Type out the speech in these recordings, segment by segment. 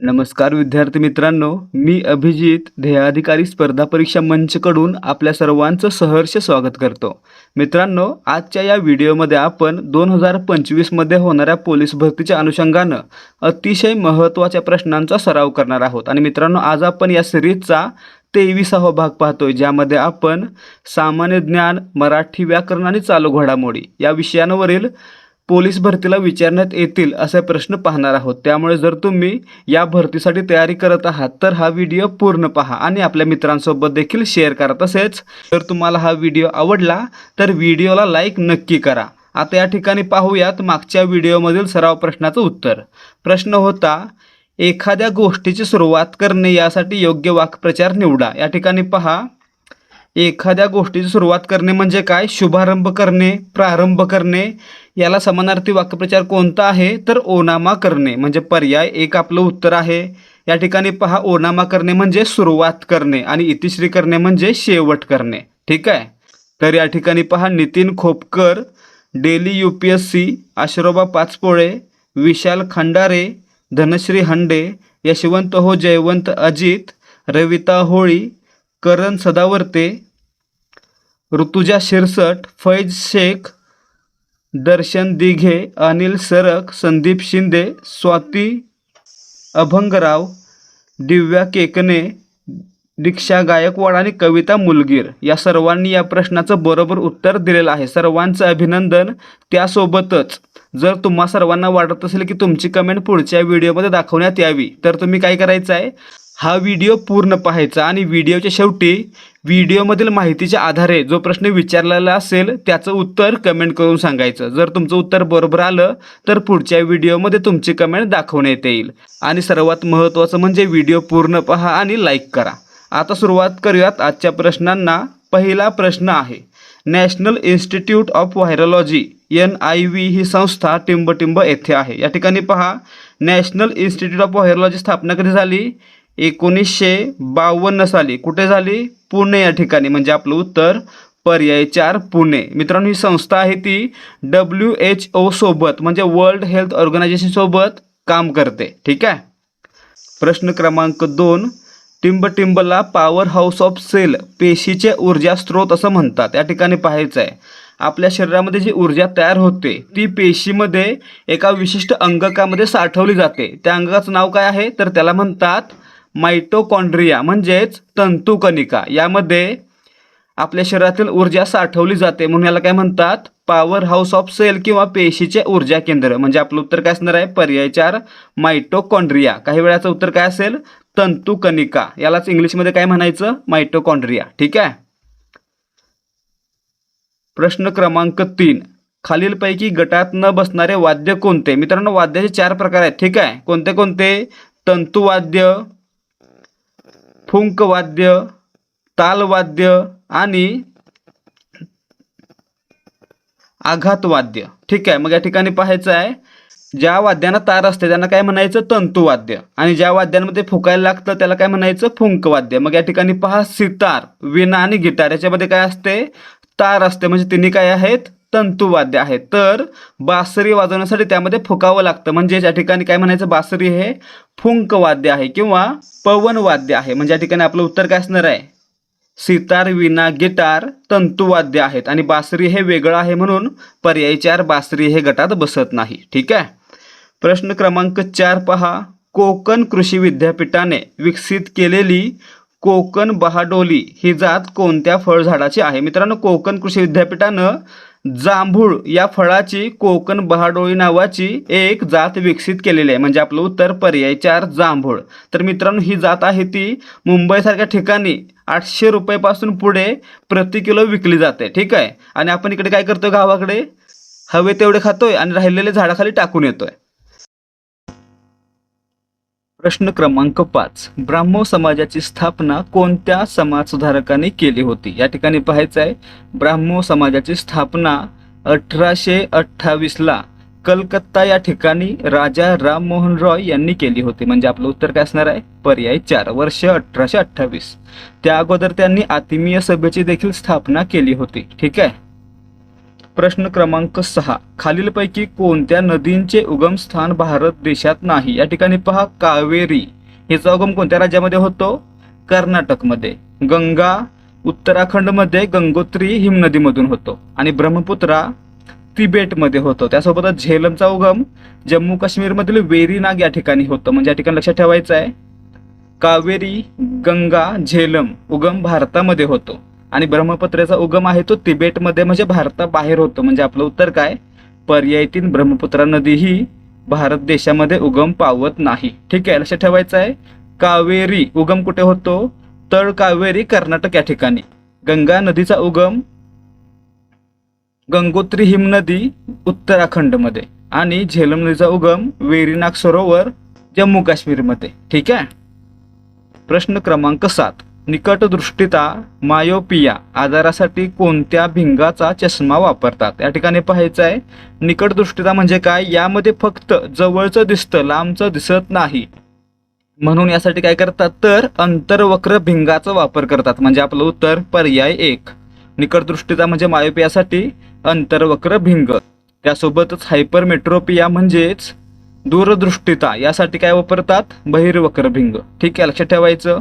नमस्कार विद्यार्थी मित्रांनो. मी अभिजित ध्येयाधिकारी स्पर्धा परीक्षा मंचकडून आपल्या सर्वांचं सहर्ष स्वागत करतो. मित्रांनो आजच्या या व्हिडिओमध्ये आपण दोन हजार पंचवीसमध्ये होणाऱ्या पोलीस भरतीच्या अनुषंगानं अतिशय महत्त्वाच्या प्रश्नांचा सराव करणार आहोत. आणि मित्रांनो आज आपण या सिरीजचा तेविसावा भाग पाहतोय ज्यामध्ये आपण सामान्य ज्ञान मराठी व्याकरण आणि चालू घडामोडी या विषयांवरील पोलीस भरतीला विचारण्यात येतील असे प्रश्न पाहणार आहोत. त्यामुळे जर तुम्ही या भरतीसाठी तयारी करत आहात तर हा व्हिडिओ पूर्ण पहा आणि आपल्या मित्रांसोबत देखील शेअर करा. तसेच जर तुम्हाला हा व्हिडिओ आवडला तर व्हिडिओला लाईक नक्की करा. आता या ठिकाणी पाहूयात मागच्या व्हिडिओमधील सराव प्रश्नाचं उत्तर. प्रश्न होता एखाद्या गोष्टीची सुरुवात करणे यासाठी योग्य वाक्प्रचार निवडा. या ठिकाणी पहा एखाद्या गोष्टीची सुरुवात करणे म्हणजे काय? शुभारंभ करणे प्रारंभ करणे याला समानार्थी वाक्यप्रचार कोणता आहे? तर ओनामा करणे म्हणजे पर्याय एक आपलं उत्तर आहे. या ठिकाणी पहा ओनामा करणे म्हणजे सुरुवात करणे आणि इतिश्री करणे म्हणजे शेवट करणे. ठीक आहे? तर या ठिकाणी पहा Nitin Khopkar daily U P S C Ashroba Pachpole Vishal Khandare Dhanashree Hande Yashwant हो जयवंत अजित रविता होळी करण सदावर्ते ऋतुजा शिरसट फैज शेख दर्शन दिघे अनिल सरक संदीप शिंदे स्वाती अभंगराव दिव्या केकने दीक्षा गायकवाड आणि कविता मुलगीर. या सर्वांनी या प्रश्नाचं बरोबर उत्तर दिलेलं आहे. सर्वांचं अभिनंदन त्यासोबतच. जर तुम्हा सर्वांना वाटत असेल की तुमची कमेंट पुढच्या व्हिडिओमध्ये दाखवण्यात यावी तर तुम्ही काय करायचं आहे हा व्हिडिओ पूर्ण पाहायचा आणि व्हिडिओच्या शेवटी व्हिडिओमधील माहितीच्या आधारे जो प्रश्न विचारलेला असेल त्याचं उत्तर कमेंट करून सांगायचं. जर तुमचं उत्तर बरोबर आलं तर पुढच्या व्हिडिओमध्ये तुमची कमेंट दाखवण्यात येईल. आणि सर्वात महत्त्वाचं म्हणजे व्हिडिओ पूर्ण पहा आणि लाईक करा. आता सुरुवात करूयात आजच्या प्रश्नांना. पहिला प्रश्न आहे National Institute of Virology N I V ही संस्था टिंबटिंब येथे आहे. या ठिकाणी पहा नॅशनल इन्स्टिट्यूट ऑफ व्हायरोलॉजी स्थापना कधी झाली? एकोणीसशे बावन्न साली कुठे झाली? पुणे या ठिकाणी. म्हणजे आपलं उत्तर पर्याय चार पुणे. मित्रांनो ही संस्था आहे ती डब्ल्यू एच ओ सोबत म्हणजे वर्ल्ड हेल्थ ऑर्गनायझेशन सोबत काम करते. ठीक आहे? प्रश्न क्रमांक दोन टिंबटिंबला पॉवर हाऊस ऑफ सेल पेशीचे ऊर्जा स्रोत असं म्हणतात. या ठिकाणी पाहायचं आहे. आपल्या शरीरामध्ये जी ऊर्जा तयार होते ती पेशीमध्ये एका विशिष्ट अंगकामध्ये साठवली जाते. त्या अंगकाचं नाव काय आहे? तर त्याला म्हणतात मायटोकॉन्ड्रिया म्हणजेच तंतुकणिका. यामध्ये आपल्या शरीरातील ऊर्जा साठवली जाते म्हणून याला काय म्हणतात? पॉवर हाऊस ऑफ सेल किंवा पेशीचे ऊर्जा केंद्र. म्हणजे आपलं उत्तर काय असणार आहे? पर्याय चार मायटोकॉन्ड्रिया काही वेळाचं उत्तर काय असेल? तंतुकणिका. यालाच इंग्लिशमध्ये काय म्हणायचं? मायटोकॉन्ड्रिया ठीक आहे? प्रश्न क्रमांक तीन. खालीलपैकी गटात न बसणारे वाद्य कोणते? मित्रांनो वाद्याचे चार प्रकार आहेत. ठीक आहे? कोणते कोणते? तंतुवाद्य फुंकवाद्य तालवाद्य आणि आघातवाद्य. ठीक आहे मग या ठिकाणी पाहायचं आहे ज्या वाद्यांना तार असते त्यांना काय म्हणायचं? तंतुवाद्य. आणि ज्या वाद्यांमध्ये फुकायला लागतं त्याला काय म्हणायचं? फुंकवाद्य. मग या ठिकाणी पहा सितार विणा आणि गिटार याच्यामध्ये काय असते? तार असते. म्हणजे तिन्ही काय आहेत? तंतुवाद्य आहे. तर बासरी वाजवण्यासाठी त्यामध्ये फुकावं लागतं. म्हणजे या ठिकाणी काय म्हणायचं? बासरी हे फुंकवाद्य आहे किंवा पवनवाद्य आहे. म्हणजे या ठिकाणी आपलं उत्तर काय असणार आहे? सितार विना गिटार तंतुवाद्य आहेत. आणि बासरी हे वेगळं आहे म्हणून पर्याय चार बासरी हे गटात बसत नाही. ठीक आहे? प्रश्न क्रमांक चार पहा. कोकण कृषी विद्यापीठाने विकसित केलेली कोकण बहाडोली ही जात कोणत्या फळझाडाची आहे? मित्रांनो कोकण कृषी विद्यापीठानं जांभूळ या फळाची कोकण बहाडोळी नावाची एक जात विकसित केलेली आहे. म्हणजे आपलं उत्तर पर्याय चार जांभूळ. तर मित्रांनो ही जात आहे ती मुंबईसारख्या ठिकाणी आठशे रुपयेपासून पुढे प्रति किलो विकली जाते. ठीक आहे? आणि आपण इकडे काय करतो गावाकडे? हवे तेवढे खातोय आणि राहिलेले झाडाखाली टाकून येतोय. प्रश्न क्रमांक पाच. ब्राह्मो समाजाची स्थापना कोणत्या समाजसुधारकाने केली होती? या ठिकाणी पाहायचं आहे. ब्राह्मो समाजाची स्थापना अठराशे अठ्ठावीसला कलकत्ता या ठिकाणी राजा राममोहन रॉय यांनी केली होती. म्हणजे आपलं उत्तर काय असणार आहे? पर्याय चार. वर्ष अठराशे अठ्ठावीस. त्या अगोदर त्यांनी आत्मीय सभेची देखील स्थापना केली होती. ठीक आहे? प्रश्न क्रमांक सहा. खालीलपैकी कोणत्या नदींचे उगमस्थान भारत देशात नाही? या ठिकाणी पहा कावेरी. हिचा उगम कोणत्या राज्यामध्ये होतो? कर्नाटकमध्ये. गंगा उत्तराखंडमध्ये गंगोत्री हिमनदीमधून होतो. आणि ब्रह्मपुत्रा तिबेटमध्ये होतो. त्यासोबतच झेलमचा उगम जम्मू काश्मीरमधील वेरीनाग या ठिकाणी होतो. म्हणजे या ठिकाणी लक्षात ठेवायचं आहे कावेरी गंगा झेलम उगम भारतामध्ये होतो. आणि ब्रह्मपुत्रेचा उगम आहे तो तिबेटमध्ये म्हणजे भारताबाहेर होतो. म्हणजे आपलं उत्तर काय? पर्याय तीन ब्रह्मपुत्रा नदी ही भारत देशामध्ये उगम पावत नाही. ठीक आहे लक्षात ठेवायचं आहे. कावेरी उगम कुठे होतो? तळ कावेरी कर्नाटक या ठिकाणी. गंगा नदीचा उगम गंगोत्री हिमनदी उत्तराखंडमध्ये. आणि झेलम नदीचा उगम वेरीनाग सरोवर जम्मू काश्मीरमध्ये. ठीक आहे? प्रश्न क्रमांक सात. निकटदृष्टीता मायोपिया आजारासाठी कोणत्या भिंगाचा चष्मा वापरतात? या ठिकाणी पाहायचं आहे निकटदृष्टीता म्हणजे काय? यामध्ये फक्त जवळचं दिसतं लांबचं दिसत नाही. म्हणून यासाठी काय करतात? तर अंतर्वक्र भिंगाचा वापर करतात. म्हणजे आपलं उत्तर पर्याय एक. निकटदृष्टीता म्हणजे मायोपियासाठी अंतर्वक्र भिंग. त्यासोबतच हायपरमेट्रोपिया म्हणजेच दूरदृष्टीता. यासाठी काय वापरतात? बहिर्वक्र भिंग. ठीक आहे लक्षात ठेवायचं.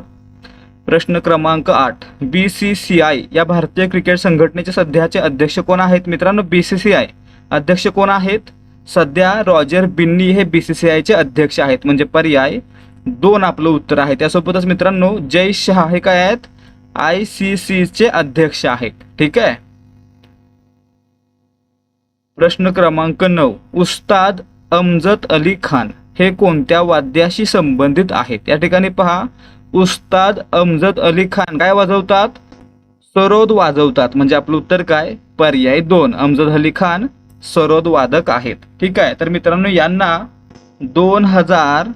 प्रश्न क्रमांक आठ बी सी सी आय या भारतीय क्रिकेट संघटनेचे सध्याचे अध्यक्ष कोण आहेत? मित्रांनो बी सी सी आय अध्यक्ष कोण आहेत? सध्या रॉजर बिन्नी हे बी सी सी आयचे अध्यक्ष आहेत. म्हणजे पर्याय दोन आपलं उत्तर आहे. त्यासोबतच मित्रांनो जय शहा हे काय आहेत? आय सी चे अध्यक्ष आहेत. ठीक आहे? प्रश्न क्रमांक नऊ उस्ताद अमजद अली खान हे कोणत्या वाद्याशी संबंधित आहेत? या ठिकाणी पहा. उस्ताद अमजद अली खान. काय वाजवतात? सरोद वाजवतात. म्हणजे आपलं उत्तर काय? पर्याय दोन. अमजद अली खान सरोद वादक आहेत. ठीक आहे. तर मित्रांनो यांना दोन हजार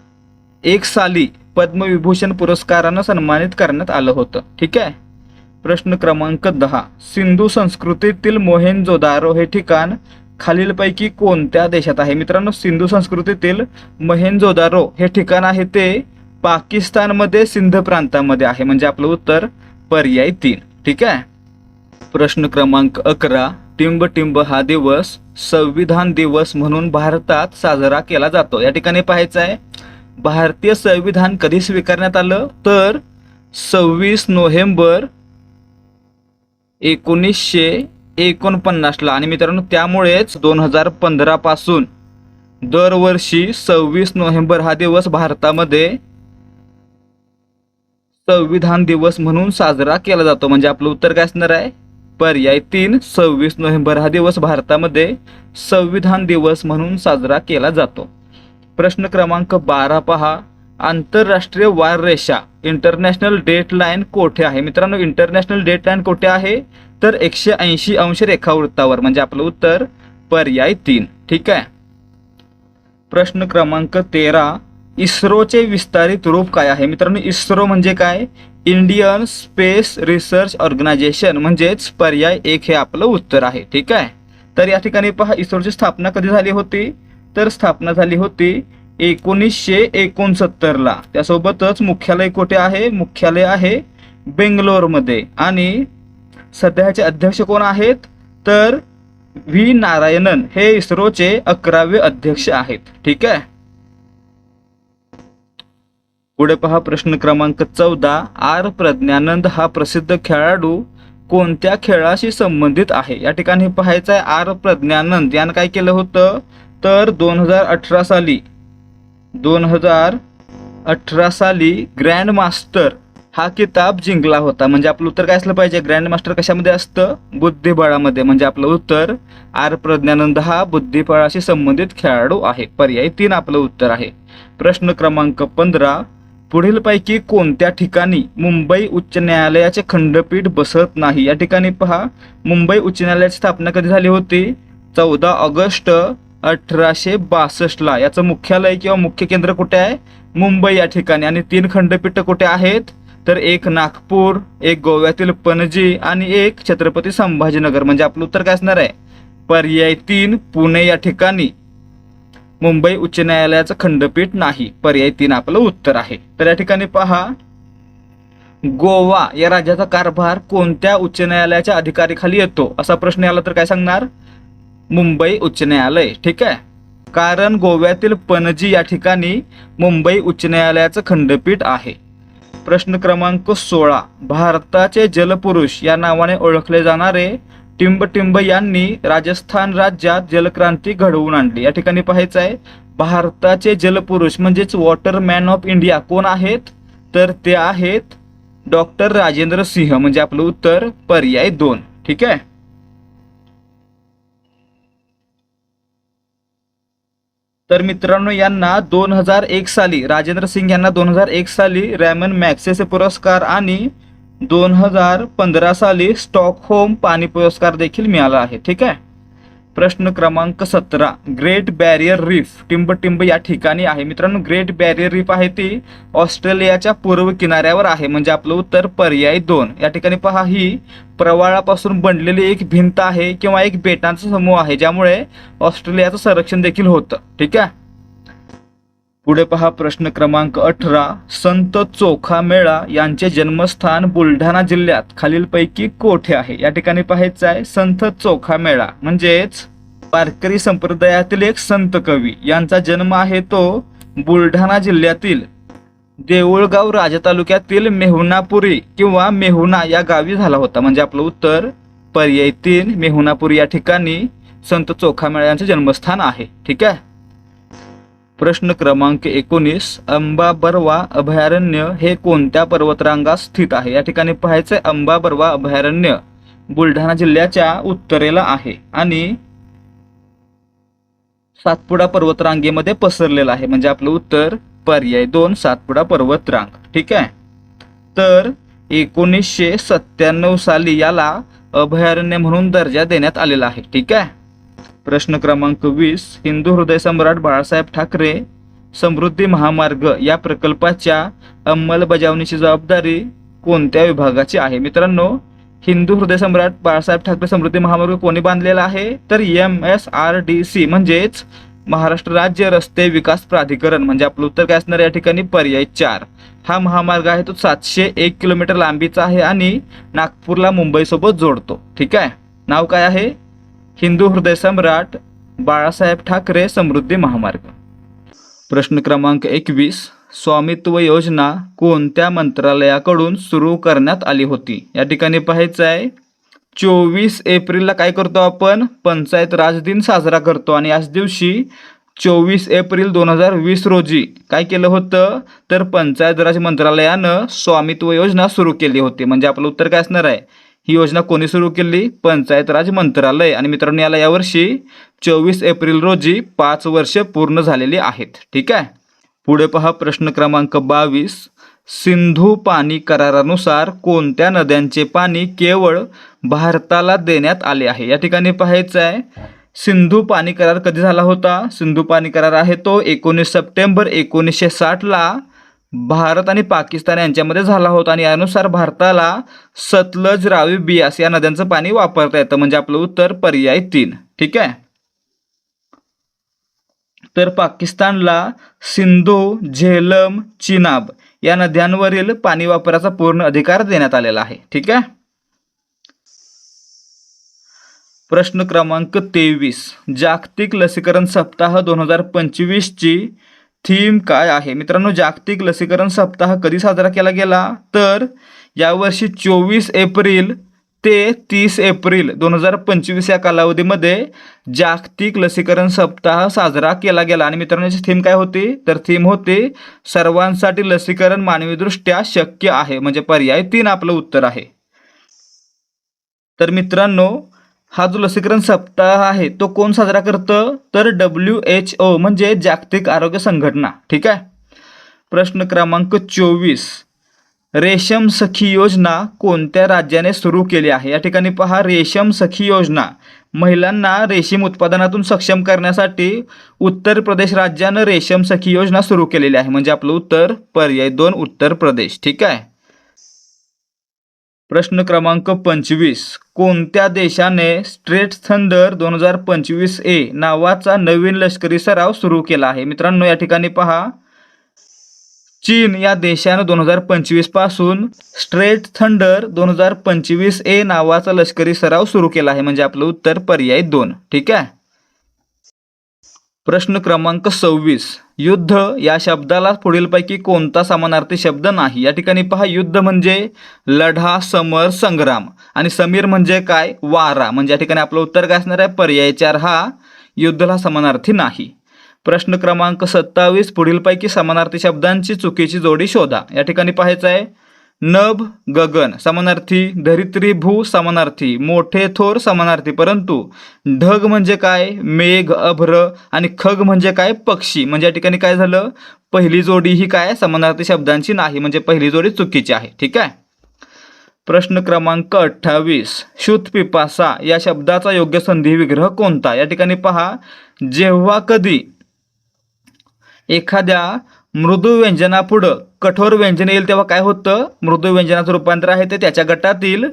एक साली पद्मविभूषण पुरस्कारानं सन्मानित करण्यात आलं होतं. ठीक आहे? प्रश्न क्रमांक दहा. सिंधू संस्कृतीतील मोहेंजोदारो हे ठिकाण खालीलपैकी कोणत्या देशात आहे? मित्रांनो सिंधू संस्कृतीतील मोहेंजोदारो हे ठिकाण आहे ते पाकिस्तानमध्ये सिंध प्रांतामध्ये आहे. म्हणजे आपलं उत्तर पर्याय तीन. ठीक आहे? प्रश्न क्रमांक अकरा टिंब हा दिवस संविधान दिवस म्हणून भारतात साजरा केला जातो. या ठिकाणी पाहायचं आहे भारतीय संविधान कधी स्वीकारण्यात आलं? तर सव्वीस नोव्हेंबर एकोणीसशे एकोणपन्नासला. आणि मित्रांनो त्यामुळेच दोन हजार पंधरापासून दरवर्षी सव्वीस नोव्हेंबर हा दिवस भारतामध्ये संविधान दिवस म्हणून साजरा केला जातो. म्हणजे आपलं उत्तर काय असणार आहे? पर्याय तीन सव्वीस नोव्हेंबर हा दिवस भारतामध्ये संविधान दिवस म्हणून साजरा केला जातो. प्रश्न क्रमांक बारा पहा. आंतरराष्ट्रीय वार रेषा इंटरनॅशनल डेट लाईन कोठे आहे? मित्रांनो इंटरनॅशनल डेट लाईन कोठे आहे? तर एकशे ऐंशी अंश रेखावृत्तावर. म्हणजे आपलं उत्तर पर्याय तीन. ठीक आहे? प्रश्न क्रमांक तेरा. इस्रोचे विस्तारित रूप काय आहे? मित्रांनो इस्रो म्हणजे काय? इंडियन स्पेस रिसर्च ऑर्गनायझेशन म्हणजेच पर्याय एक हे आपलं उत्तर आहे. ठीक आहे? तर या ठिकाणी पहा इस्रोची स्थापना कधी झाली होती? तर स्थापना झाली होती एकोणीसशे एकोणसत्तरला. त्यासोबतच मुख्यालय कुठे आहे? मुख्यालय आहे बेंगलोरमध्ये. आणि सध्याचे अध्यक्ष कोण आहेत? तर व्ही. नारायणन हे इस्रोचे अकरावे अध्यक्ष आहेत. ठीक आहे? पुढे पहा प्रश्न क्रमांक चौदा. आर प्रज्ञानंद हा प्रसिद्ध खेळाडू कोणत्या खेळाशी संबंधित आहे? या ठिकाणी पाहायचं आहे आर प्रज्ञानंद. यानं काय केलं होतं? तर दोन हजार अठरा साली दोन हजार अठरा साली ग्रँड मास्टर हा किताब जिंकला होता. म्हणजे आपलं उत्तर काय असलं पाहिजे? ग्रँड मास्टर कशामध्ये असतं? बुद्धिबळामध्ये. म्हणजे आपलं उत्तर आर प्रज्ञानंद हा बुद्धिबळाशी संबंधित खेळाडू आहे. पर्याय तीन आपलं उत्तर आहे. प्रश्न क्रमांक पंधरा. पुढीलपैकी कोणत्या ठिकाणी मुंबई उच्च न्यायालयाचे खंडपीठ बसत नाही? या ठिकाणी पहा. मुंबई उच्च न्यायालयाची स्थापना कधी झाली होती? चौदा ऑगस्ट अठराशे बासष्टला याचं मुख्यालय किंवा मुख्य केंद्र कुठे आहे? मुंबई या ठिकाणी. आणि तीन खंडपीठ कुठे आहेत? तर एक नागपूर एक गोव्यातील पणजी आणि एक छत्रपती संभाजीनगर. म्हणजे आपलं उत्तर काय असणार आहे? पर्याय तीन पुणे या ठिकाणी. मुंबई उच्च न्यायालयाचं खंडपीठ नाही. पर्याय तीन आपलं उत्तर आहे. तर या ठिकाणी पहा. गोवा या राज्याचा कारभार कोणत्या उच्च न्यायालयाच्या अधिकारीखाली येतो? असा प्रश्न आला तर काय सांगणार? मुंबई उच्च न्यायालय. ठीक आहे? कारण गोव्यातील पणजी या ठिकाणी मुंबई उच्च न्यायालयाचं खंडपीठ आहे. प्रश्न क्रमांक सोळा. भारताचे जलपुरुष या नावाने ओळखले जाणारे टिंबटिंब यांनी राजस्थान राज्यात जलक्रांती घडवून आणली. या ठिकाणी पाहायचं आहे भारताचे जलपुरुष म्हणजेच वॉटर मॅन ऑफ इंडिया कोण आहेत? तर ते आहेत डॉक्टर राजेंद्र सिंह. म्हणजे आपलं उत्तर पर्याय दोन. ठीक आहे? तर मित्रांनो यांना दोन हजार एक साली राजेंद्र सिंग यांना दोन हजार एक साली रॅमन मॅक्सेसे पुरस्कार आणि दोन हजार पंधरा साली स्टॉकहोम पाणी पुरस्कार देखील मिळाला आहे ठीक आहे? प्रश्न क्रमांक सतरा ग्रेट बॅरियर रीफ टिंबटिंब या ठिकाणी आहे. मित्रांनो ग्रेट बॅरियर रीफ आहे ती ऑस्ट्रेलियाच्या पूर्व किनाऱ्यावर आहे. म्हणजे आपलं उत्तर पर्याय दोन. या ठिकाणी पहा ही प्रवाळापासून बनलेली एक भिंत आहे किंवा एक बेटांचा समूह आहे ज्यामुळे ऑस्ट्रेलियाचं संरक्षण देखील होतं ठीक आहे? पुढे पहा प्रश्न क्रमांक अठरा. संत चोखा मेळा यांचे जन्मस्थान बुलढाणा जिल्ह्यात. खालीलपैकी कोठे आहे? या ठिकाणी पाहायचं आहे. संत चोखा मेळा. म्हणजेच वारकरी संप्रदायातील एक संत कवी. यांचा जन्म आहे तो बुलढाणा जिल्ह्यातील देऊळगाव राजा तालुक्यातील मेहुणापुरी किंवा मेहुणा या गावी झाला होता. म्हणजे आपलं उत्तर पर्याय तीन मेहुणापुरी या ठिकाणी संत चोखा मेळा यांचे जन्मस्थान आहे. ठीक आहे? प्रश्न क्रमांक एकोणीस अंबा बर्वा अभयारण्य हे कोणत्या पर्वतरांगात स्थित आहे? या ठिकाणी पाहायचंय अंबा बर्वा अभयारण्य बुलढाणा जिल्ह्याच्या उत्तरेला आहे आणि सातपुडा पर्वतरांगेमध्ये पसरलेलं आहे. म्हणजे आपलं उत्तर पर्याय दोन सातपुडा पर्वतरांग. ठीक आहे? तर एकोणीसशे सत्त्याण्णव साली याला अभयारण्य म्हणून दर्जा देण्यात आलेला आहे. ठीक आहे? प्रश्न क्रमांक वीस हिंदू हृदय सम्राट बाळासाहेब ठाकरे समृद्धी महामार्ग या प्रकल्पाच्या अंमलबजावणीची जबाबदारी कोणत्या विभागाची आहे? मित्रांनो हिंदू हृदय सम्राट बाळासाहेब ठाकरे समृद्धी महामार्ग कोणी बांधलेला आहे? तर M S R D C म्हणजेच महाराष्ट्र राज्य रस्ते विकास प्राधिकरण. म्हणजे आपलं उत्तर काय असणार या ठिकाणी पर्याय चार. हा महामार्ग आहे तो सातशे एक किलोमीटर लांबीचा आहे आणि नागपूरला मुंबईसोबत जोडतो. ठीक आहे? नाव काय आहे? हिंदू हृदय सम्राट बाळासाहेब ठाकरे समृद्धी महामार्ग. प्रश्न क्रमांक एकवीस स्वामित्व योजना कोणत्या मंत्रालयाकडून सुरू करण्यात आली होती? या ठिकाणी पाहायचं आहे चोवीस एप्रिलला काय करतो आपण? पंचायत राज दिन साजरा करतो आणि याच दिवशी चोवीस एप्रिल दोन हजार वीस रोजी काय केलं होतं? तर पंचायत राज मंत्रालयानं स्वामित्व योजना सुरू केली होती. म्हणजे आपलं उत्तर काय असणार आहे? ही योजना कोणी सुरू केली? पंचायत राज मंत्रालय. आणि मित्रांनो याला यावर्षी चोवीस एप्रिल रोजी पाच वर्ष पूर्ण झालेली आहेत. ठीक आहे? पुढे पहा प्रश्न क्रमांक बावीस. सिंधू पाणी करारानुसार कोणत्या नद्यांचे पाणी केवळ भारताला देण्यात आले आहे? या ठिकाणी पाहायचं आहे सिंधू पाणी करार कधी झाला होता? सिंधू पाणी करार आहे तो एकोणीस सप्टेंबर एकोणीसशे साठला भारत आणि पाकिस्तान यांच्यामध्ये झाला होता आणि यानुसार भारताला सतलज रावी बियास या नद्यांचं पाणी वापरता येतं. म्हणजे आपलं उत्तर पर्याय तीन. ठीक आहे? तर पाकिस्तानला सिंधू झेलम चिनाब या नद्यांवरील पाणी वापराचा पूर्ण अधिकार देण्यात आलेला आहे. ठीक आहे? प्रश्न क्रमांक तेवीस. जागतिक लसीकरण सप्ताह दोन हजार पंचवीसची थीम काय आहे? मित्रांनो जागतिक लसीकरण सप्ताह कधी साजरा केला गेला? तर यावर्षी चोवीस एप्रिल ते तीस एप्रिल दोन हजार पंचवीस या कालावधीमध्ये जागतिक लसीकरण सप्ताह साजरा केला गेला. आणि मित्रांनो याची थीम काय होती? तर थीम होती सर्वांसाठी लसीकरण मानवीदृष्ट्या शक्य आहे. म्हणजे पर्याय तीन आपलं उत्तर आहे. तर मित्रांनो हा जो लसीकरण सप्ताह आहे तो कोण साजरा करतं? तर डब्ल्यू एच ओ म्हणजे जागतिक आरोग्य संघटना. ठीक आहे? प्रश्न क्रमांक चोवीस. रेशम सखी योजना कोणत्या राज्याने सुरू केली आहे? या ठिकाणी पहा रेशम सखी योजना. महिलांना रेशीम उत्पादनातून सक्षम करण्यासाठी उत्तर प्रदेश राज्यानं रेशम सखी योजना सुरू केलेली आहे. म्हणजे आपलं उत्तर पर्याय दोन उत्तर प्रदेश. ठीक आहे? प्रश्न क्रमांक पंचवीस. कोणत्या देशाने स्ट्रेट थंडर दोन हजार पंचवीस ए नावाचा नवीन लष्करी सराव सुरू केला आहे? मित्रांनो या ठिकाणी पहा. चीन या देशानं दोन हजार पंचवीसपासून स्ट्रेट थंडर दोन हजार पंचवीस ए नावाचा लष्करी सराव सुरू केला आहे. म्हणजे आपलं उत्तर पर्याय दोन. ठीक आहे? प्रश्न क्रमांक सव्वीस. युद्ध या शब्दाला पुढीलपैकी कोणता समानार्थी शब्द नाही? या ठिकाणी पहा युद्ध म्हणजे लढा समर संग्राम. आणि समीर म्हणजे काय? वारा. म्हणजे या ठिकाणी आपलं उत्तर काय असणार आहे? पर्याय चार हा युद्धला समानार्थी नाही. प्रश्न क्रमांक सत्तावीस. पुढीलपैकी समानार्थी शब्दांची चुकीची जोडी शोधा. या ठिकाणी पाहायचं आहे नभ गगन समानार्थी धरित्री भू समानार्थी मोठे थोर समानार्थी. परंतु ढग म्हणजे काय? मेघ अभ्र आणि खग म्हणजे काय? पक्षी. म्हणजे या ठिकाणी काय झालं? पहिली जोडी ही काय? समानार्थी शब्दांची नाही. म्हणजे पहिली जोडी चुकीची आहे. ठीक आहे? प्रश्न क्रमांक अठ्ठावीस. शुद्ध पिपासा या शब्दाचा योग्य संधी विग्रह कोणता? या ठिकाणी पहा. जेव्हा कधी एखाद्या मृदू व्यंजनापुढं कठोर व्यंजन येईल तेव्हा काय होतं? मृदू व्यंजनाचं रूपांतर आहे ते त्याच्या गटातील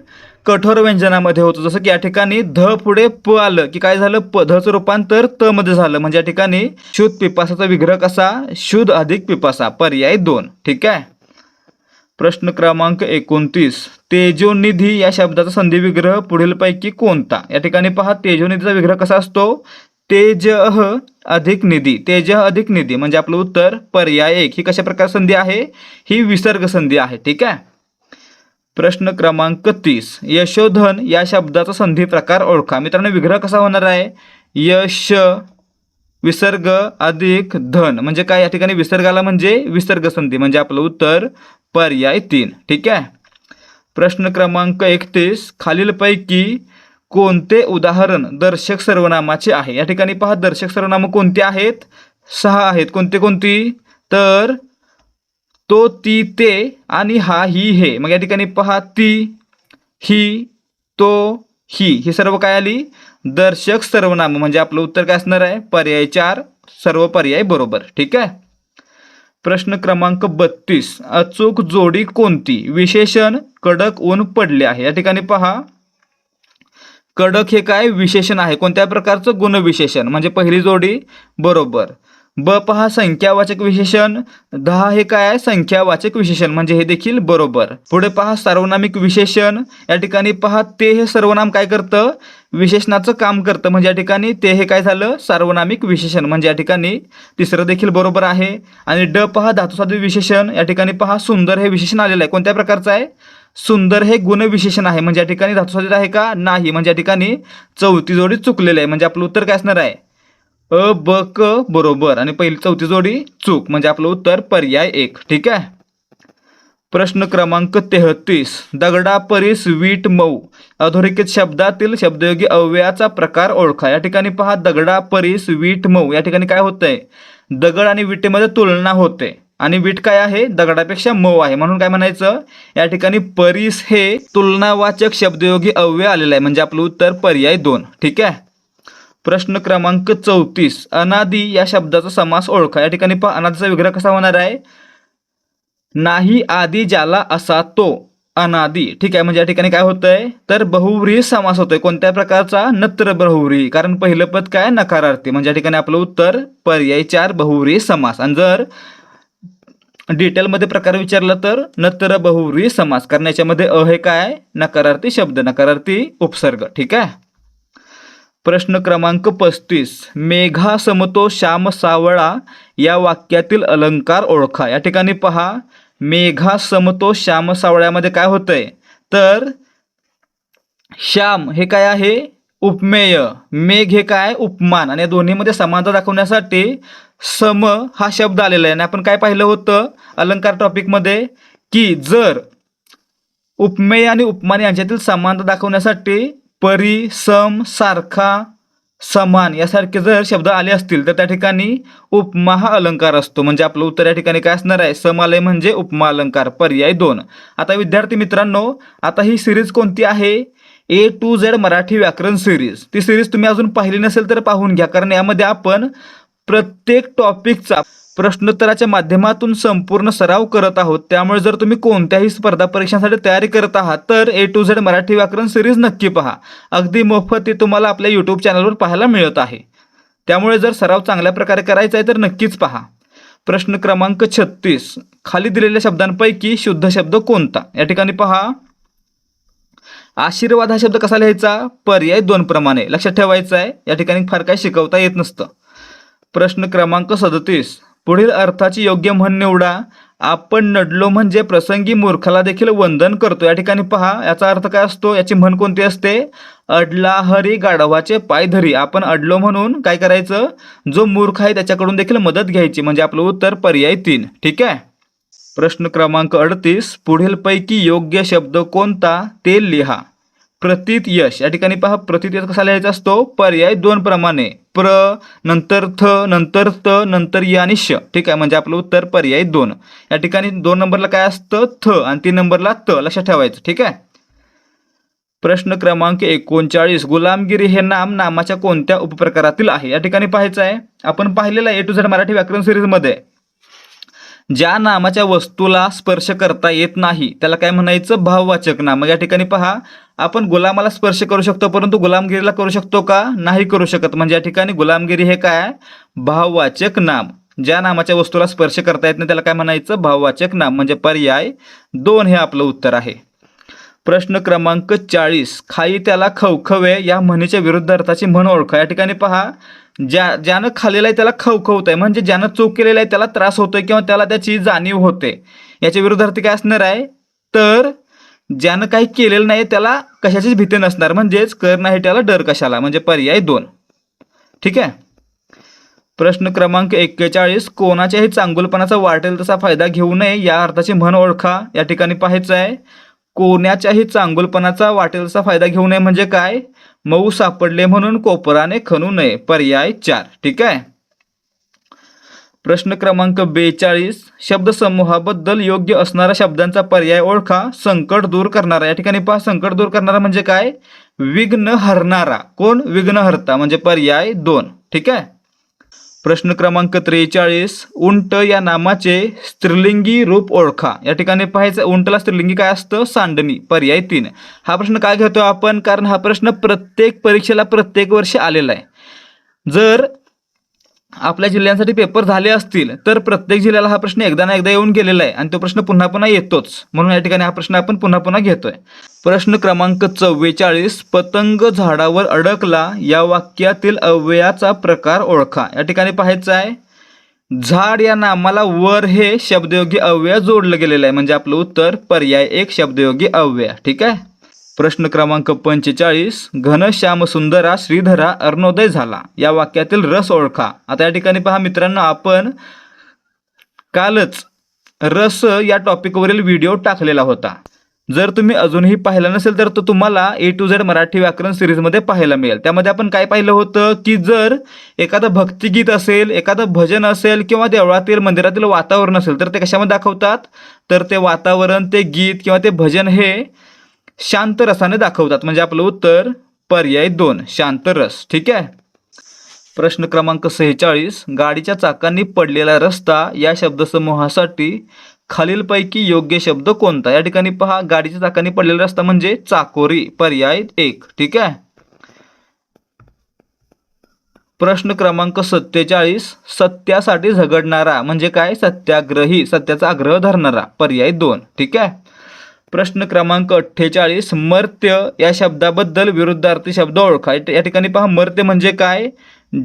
कठोर व्यंजनामध्ये होतं. जसं की या ठिकाणी ध पुढे प आलं की काय झालं? प धचं रूपांतर त मध्ये झालं. म्हणजे या ठिकाणी शुद्ध पिपासाचा विग्रह कसा? शुद्ध अधिक पिपासा. पर्याय दोन. ठीक आहे? प्रश्न क्रमांक एकोणतीस. तेजोनिधी या शब्दाचा संधी विग्रह पुढीलपैकी कोणता? या ठिकाणी पहा तेजोनिधीचा विग्रह कसा असतो? तेजह अधिक निधी. तेजह अधिक निधी म्हणजे आपलं उत्तर पर्याय एक. ही कशा प्रकार संधी आहे? ही विसर्ग संधी आहे ठीक आहे? प्रश्न क्रमांक तीस. यशोधन या शब्दाचा संधी प्रकार ओळखा. मित्रांनो विग्रह कसा होणार आहे? यश विसर्ग अधिक धन. म्हणजे काय? या ठिकाणी विसर्गाला म्हणजे विसर्ग संधी. म्हणजे आपलं उत्तर पर्याय तीन. ठीक आहे? प्रश्न क्रमांक एकतीस. खालीलपैकी कोणते उदाहरण दर्शक सर्वनामाचे आहे? या ठिकाणी पहा दर्शक सर्वनामं कोणते आहेत? सहा आहेत. कोणते कोणती? तर तो ती ते आणि हा ही हे. मग या ठिकाणी पहा ती ही तो ही. ही सर्व काय आली? दर्शक सर्वनाम. म्हणजे आपलं उत्तर काय असणार आहे? पर्याय चार. सर्व पर्याय बरोबर. ठीक आहे? प्रश्न क्रमांक बत्तीस. अचूक जोडी कोणती? विशेषण कडक ऊन पडले आहे. या ठिकाणी पहा. कडक हे काय विशेषण आहे? कोणत्या प्रकारचं गुणविशेषण? म्हणजे पहिली जोडी बरोबर. ब पहा संख्यावाचक विशेषण. दहा हे काय आहे? संख्यावाचक विशेषण म्हणजे हे देखील बरोबर. पुढे पहा सार्वनामिक विशेषण. या ठिकाणी पहा ते हे सर्वनाम काय करतं? विशेषणाचं काम करतं. म्हणजे या ठिकाणी ते हे काय झालं? सार्वनामिक विशेषण. म्हणजे या ठिकाणी तिसरं देखील बरोबर आहे. आणि ड पहा धातुसाधी विशेषण. या ठिकाणी पहा सुंदर हे विशेषण आलेलं आहे. कोणत्या प्रकारचं आहे? सुंदर हे गुणविशेषण आहे. म्हणजे या ठिकाणी धातुसाधित आहे का? नाही. म्हणजे या ठिकाणी चौथी जोडी चुकलेली आहे. म्हणजे आपलं उत्तर काय असणार आहे? अ ब क बरोबर. आणि पहिली चौथी जोडी चूक. म्हणजे आपलं उत्तर पर्याय एक. ठीक आहे? प्रश्न क्रमांक तेहतीस. दगडा परीस वीट मऊ. अधोरेखित शब्दातील शब्दयोगी अव्ययाचा प्रकार ओळखा. या ठिकाणी पहा. दगडा परीस वीट मऊ. या ठिकाणी काय होतंय? दगड आणि विटेमध्ये तुलना होते. आणि वीट काय आहे? दगडापेक्षा मऊ आहे. म्हणून काय म्हणायचं? या ठिकाणी परीस हे तुलनावाचक शब्दयोगी अव्यय आलेलं आहे. म्हणजे आपलं उत्तर पर्याय दोन. ठीक आहे? प्रश्न क्रमांक चौतीस. अनादी या शब्दाचा समास ओळखा. या ठिकाणी पहा अनादीचा विग्रह कसा होणार आहे? नाही आदी ज्याला असा तो अनादी. ठीक आहे? म्हणजे या ठिकाणी काय होतंय? तर बहुव्रीही समास होतोय. कोणत्या प्रकारचा? नत्र बहुव्रीही. कारण पहिलं पद काय? नकारार्थी. म्हणजे या ठिकाणी आपलं उत्तर पर्याय चार बहुव्रीही समास. आणि जर डिटेलमध्ये प्रकार विचारला तर नत्र बहुव्रीही समास. कारण याच्यामध्ये अ हे काय नकारार्थी शब्द नकारार्थी उपसर्ग. ठीक आहे? प्रश्न क्रमांक पस्तीस. मेघा समतो श्याम सावळा या वाक्यातील अलंकार ओळखा. या ठिकाणी पहा मेघा समतो श्याम सावळ्यामध्ये काय होतंय? तर श्याम हे काय आहे? उपमेय. मेघ हे काय? उपमान. आणि या दोन्हीमध्ये समानता दाखवण्यासाठी सम हा शब्द आलेला आहे. आणि आपण काय पाहिलं होतं अलंकार टॉपिकमध्ये की जर उपमेय आणि उपमान यांच्यातील समानता दाखवण्यासाठी परी सम सारखा समान यासारखे जर शब्द आले असतील तर त्या ठिकाणी उपमा हा अलंकार असतो. म्हणजे आपलं उत्तर या ठिकाणी काय असणार आहे? सम आलय म्हणजे उपमा अलंकार पर्याय दोन. आता विद्यार्थी मित्रांनो आता ही सिरीज कोणती आहे? ए टू झेड मराठी व्याकरण सिरीज ती सिरीज तुम्ही अजून पाहिली नसेल तर पाहून घ्या कारण यामध्ये आपण प्रत्येक टॉपिकचा प्रश्नोत्तराच्या माध्यमातून संपूर्ण सराव करत आहोत. त्यामुळे जर तुम्ही कोणत्याही स्पर्धा परीक्षांसाठी तयारी करत आहात तर ए टू झेड मराठी व्याकरण सिरीज नक्की पहा. अगदी मोफत ते तुम्हाला आपल्या यूट्यूब चॅनलवर पाहायला मिळत आहे. त्यामुळे जर सराव चांगल्या प्रकारे करायचा आहे तर नक्कीच पहा. प्रश्न क्रमांक छत्तीस. खाली दिलेल्या शब्दांपैकी शुद्ध शब्द कोणता? या ठिकाणी पहा. आशीर्वाद हा शब्द कसा लिहायचा? पर्याय दोन प्रमाणे. लक्षात ठेवायचा आहे. या ठिकाणी फार काय शिकवता येत नसतं. प्रश्न क्रमांक सदतीस. पुढील अर्थाची योग्य म्हण निवडा. आपण नडलो म्हणजे प्रसंगी मूर्खाला देखील वंदन करतो. या ठिकाणी पहा याचा अर्थ काय असतो? याची म्हण कोणती असते? अडला हरी गाढवाचे पाय धरी. आपण अडलो म्हणून काय करायचं? जो मूर्ख आहे त्याच्याकडून देखील मदत घ्यायची. म्हणजे आपलं उत्तर पर्याय तीन. ठीक आहे? प्रश्न क्रमांक अडतीस. पुढीलपैकी योग्य शब्द कोणता? ते लिहा. प्रतीत यश. या ठिकाणी पहा प्रतीत यश कसा लिहायचा असतो? पर्याय दोन प्रमाणे. प्र नंतर थ नंतर त नंतर य आणि श. ठीक आहे म्हणजे आपलं उत्तर पर्याय दोन. या ठिकाणी दोन नंबरला काय असतं? थ. आणि तीन नंबरला त. लक्षात ठेवायचं ठीक आहे? प्रश्न क्रमांक एकोणचाळीस. गुलामगिरी हे नाम नामाच्या कोणत्या उपप्रकारातील आहे? या ठिकाणी पाहायचं आहे. आपण पाहिलेलं आहे ए टू झेड मराठी व्याकरण सिरीजमध्ये ज्या नामाच्या वस्तूला स्पर्श करता येत नाही त्याला काय म्हणायचं? भाववाचक नाम. या ठिकाणी पहा आपण गुलामाला स्पर्श करू शकतो परंतु गुलामगिरीला करू शकतो का? नाही करू शकत. म्हणजे या ठिकाणी गुलामगिरी हे काय? भाववाचक नाम. ज्या नामाच्या वस्तूला स्पर्श करता येत नाही त्याला काय म्हणायचं? भाववाचक नाम. म्हणजे पर्याय दोन हे आपलं उत्तर आहे. प्रश्न क्रमांक चाळीस. खाई त्याला खवखवे या म्हणीच्या विरुद्ध अर्थाची म्हण ओळखा. या ठिकाणी पहा. ज्या ज्यानं खालेलं आहे त्याला खवखवत आहे म्हणजे ज्यानं चूक केलेला आहे त्याला त्रास होतोय किंवा त्याला त्याची जाणीव होते. याच्या विरुद्धार्थी काय असणार आहे? तर ज्यानं काही केलेलं नाही त्याला कशाचीच भीती नसणार. म्हणजेच कर नाही त्याला डर कशाला? म्हणजे पर्याय दोन. ठीक आहे? प्रश्न क्रमांक एक्केचाळीस कोणाच्याही चांगुलपणाचा वाटेल तसा फायदा घेऊ नये या अर्थाची म्हण ओळखा. या ठिकाणी पाहायचं आहे कोणाच्याही चांगुलपणाचा वाटेल तसा फायदा घेऊ नये म्हणजे काय? मऊ सापडले म्हणून कोपराने खणू नये. पर्याय चार. ठीक आहे? प्रश्न क्रमांक बेचाळीस शब्दसमूहाबद्दल योग्य असणाऱ्या शब्दांचा पर्याय ओळखा. संकट दूर करणारा. या ठिकाणी पहा संकट दूर करणारा म्हणजे काय? विघ्न हरणारा. कोण? विघ्नहर्ता म्हणजे पर्याय दोन. ठीक आहे? प्रश्न क्रमांक त्रेचाळीस उंट या नामाचे स्त्रीलिंगी रूप ओळखा. या ठिकाणी पाहायचं उंटला स्त्रीलिंगी काय असतं? सांडणी. पर्याय तीन. हा प्रश्न काय घेतो आपण? कारण हा प्रश्न प्रत्येक परीक्षेला प्रत्येक वर्षी आलेला आहे. जर आपल्या जिल्ह्यांसाठी पेपर झाले असतील तर प्रत्येक जिल्ह्याला हा प्रश्न एकदा ना एकदा येऊन गेलेला आहे. आणि तो प्रश्न पुन्हा पुन्हा येतोच. म्हणून या ठिकाणी हा प्रश्न आपण पुन्हा पुन्हा घेतोय. प्रश्न क्रमांक चव्वेचाळीस पतंग झाडावर अडकला या वाक्यातील अव्ययाचा प्रकार ओळखा. या ठिकाणी पाहायचं आहे झाड या नामाला वर हे शब्दयोगी अव्यय जोडलं गेलेलं आहे. म्हणजे आपलं उत्तर पर्याय एक शब्दयोगी अव्यय. ठीक आहे? प्रश्न क्रमांक पंचेचाळीस घनश्याम सुंदरा श्रीधरा अर्णोदय झाला. या वाक्यातील रस ओळखा. आता या ठिकाणी पहा मित्रांनो आपण कालच रस या टॉपिकवरील व्हिडिओ टाकलेला होता. जर तुम्ही अजूनही पाहिला नसेल तर तो तुम्हाला ए टू झेड मराठी व्याकरण सिरीजमध्ये पाहायला मिळेल. त्यामध्ये आपण काय पाहिलं होतं की जर एखादं भक्तिगीत असेल एखादं भजन असेल किंवा देवळातील मंदिरातील वातावरण असेल तर ते कशामध्ये दाखवतात? तर ते वातावरण ते गीत किंवा ते भजन हे शांत रसाने दाखवतात. म्हणजे आपलं उत्तर पर्याय दोन शांत रस. ठीक आहे? प्रश्न क्रमांक सेहेचाळीस गाडीच्या चाकांनी पडलेला रस्ता या शब्दसमूहासाठी खालीलपैकी योग्य शब्द कोणता? या ठिकाणी पहा गाडीच्या चाकांनी पडलेला रस्ता म्हणजे चाकोरी पर्याय एक. ठीक आहे? प्रश्न क्रमांक सत्तेचाळीस सत्यासाठी झगडणारा म्हणजे काय? सत्याग्रही सत्याचा आग्रह धरणारा पर्याय दोन. ठीक आहे? प्रश्न क्रमांक अठ्ठेचाळीस मर्त्य या शब्दाबद्दल विरुद्धार्थी शब्द ओळखा. या ठिकाणी पहा मर्त्य म्हणजे काय?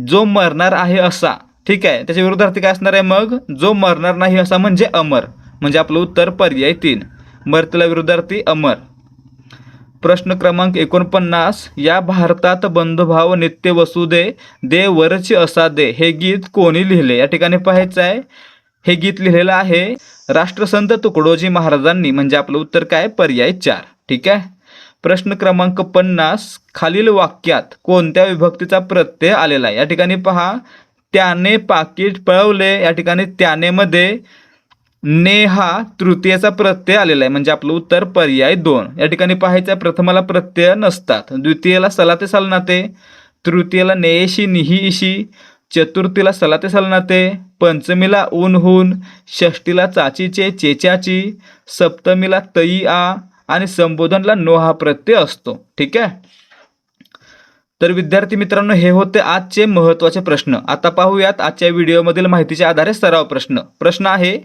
जो मरणार आहे असा. ठीक आहे? त्याच्या विरुद्धार्थी काय असणार आहे मग? जो मरणार नाही असा म्हणजे अमर. म्हणजे आपलं उत्तर पर्याय तीन. मर्त्यला विरुद्धार्थी अमर. प्रश्न क्रमांक एकोणपन्नास या भारतात बंधुभाव नित्य वसुदे दे वरची असा दे. हे गीत कोणी लिहिले? या ठिकाणी पाहायचं आहे. हे गीत लिहिलेलं आहे राष्ट्रसंत तुकडोजी महाराजांनी. म्हणजे आपलं उत्तर काय? पर्याय चार. ठीक आहे? प्रश्न क्रमांक पन्नास खालील वाक्यात कोणत्या विभक्तीचा प्रत्यय आलेला आहे? या ठिकाणी पहा. त्याने पाकिट पळवले. या ठिकाणी त्याने मध्ये ने हा तृतीयाचा प्रत्यय आलेला आहे. म्हणजे आपलं उत्तर पर्याय दोन. या ठिकाणी पाहायचं प्रथमाला प्रत्यय नसतात. द्वितीयला सलाते सलनाते. तृतीयला नेयशी निही इशी चतुर्थीला सलाते सलनाते पंचमीला ऊन हून षष्टीला चाचीचे चेचाची सप्तमीला तई आ आणि संबोधनला नो हा प्रत्यय असतो. ठीक आहे? तर विद्यार्थी मित्रांनो हे होते आजचे महत्त्वाचे प्रश्न. आता पाहूयात आजच्या व्हिडिओमधील माहितीच्या आधारे सराव प्रश्न. प्रश्न आहे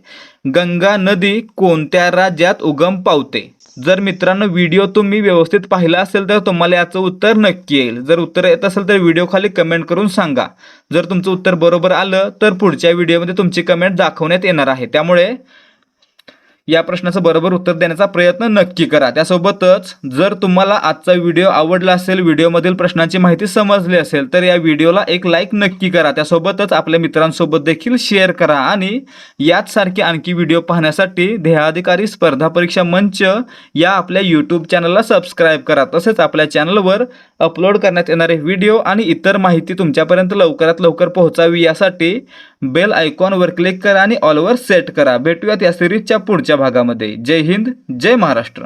गंगा नदी कोणत्या राज्यात उगम पावते? जर मित्रांनो व्हिडिओ तुम्ही व्यवस्थित पाहिला असेल तर तुम्हाला याचं उत्तर नक्की येईल. जर उत्तर येत असेल तर व्हिडिओ खाली कमेंट करून सांगा. जर तुमचं उत्तर बरोबर आलं तर पुढच्या व्हिडिओमध्ये तुमची कमेंट दाखवण्यात येणार आहे. त्यामुळे या प्रश्नाचं बरोबर उत्तर देण्याचा प्रयत्न नक्की करा. त्यासोबतच जर तुम्हाला आजचा व्हिडिओ आवडला असेल व्हिडिओमधील प्रश्नांची माहिती समजली असेल तर या व्हिडिओला एक लाईक नक्की करा. त्यासोबतच आपल्या मित्रांसोबत देखील शेअर करा आणि याचसारखे आणखी व्हिडिओ पाहण्यासाठी ध्येयाधिकारी स्पर्धा परीक्षा मंच या आपल्या यूट्यूब चॅनलला सबस्क्राईब करा. तसेच आपल्या चॅनलवर अपलोड करण्यात येणारे व्हिडिओ आणि इतर माहिती तुमच्यापर्यंत लवकरात लवकर पोहोचावी यासाठी बेल आयकॉनवर क्लिक करा आणि ऑलवर सेट करा. भेटूयात या सिरीजच्या पुढच्या भागामध्ये. जय हिंद जय महाराष्ट्र.